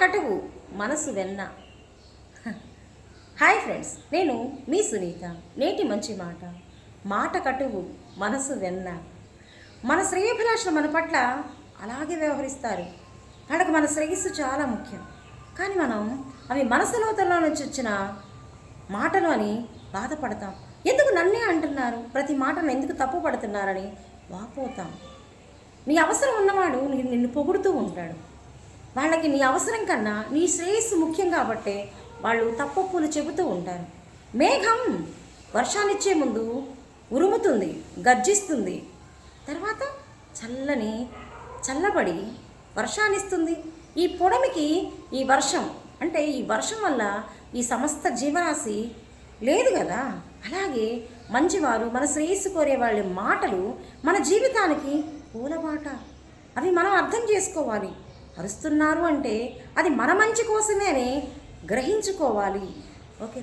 కటువు మనసు వెన్న. Hi friends నేను మీ సునీత నేటి మంచి మాట. మాట కటువు మనసు వెన్న. మన శ్రేయభిలాషలు మన పట్ల అలాగే వ్యవహరిస్తారు. వాళ్ళకి మన శ్రేయస్సు చాలా ముఖ్యం. కానీ మనం అవి మనసు లోతల్లో నుంచి వచ్చిన మాటలు అని బాధపడతాం. ఎందుకు నన్నే అంటున్నారు? ప్రతి మాటను ఎందుకు తప్పు పడుతున్నారని వాపోతాం. నీ అవసరం ఉన్నవాడు నిన్ను పొగుడుతూ ఉంటాడు. వాళ్ళకి నీ అవసరం కన్నా నీ శ్రేయస్సు ముఖ్యం కాబట్టే వాళ్ళు తప్పొప్పులు చెబుతూ ఉంటారు. మేఘం వర్షాన్నిచ్చే ముందు ఉరుముతుంది గర్జిస్తుంది. తర్వాత చల్లని చల్లబడి వర్షాన్నిస్తుంది. ఈ పొడమికి ఈ వర్షం అంటే ఈ వర్షం వల్ల ఈ సమస్త జీవరాశి లేదు కదా? అలాగే మంచివారు మన శ్రేయస్సు కోరే వాళ్ళ మాటలు మన జీవితానికి పూలబాట. అవి మనం అర్థం చేసుకోవాలి. అరుస్తున్నారు అంటే అది మన మంచి కోసమే అని గ్రహించుకోవాలి. ఓకే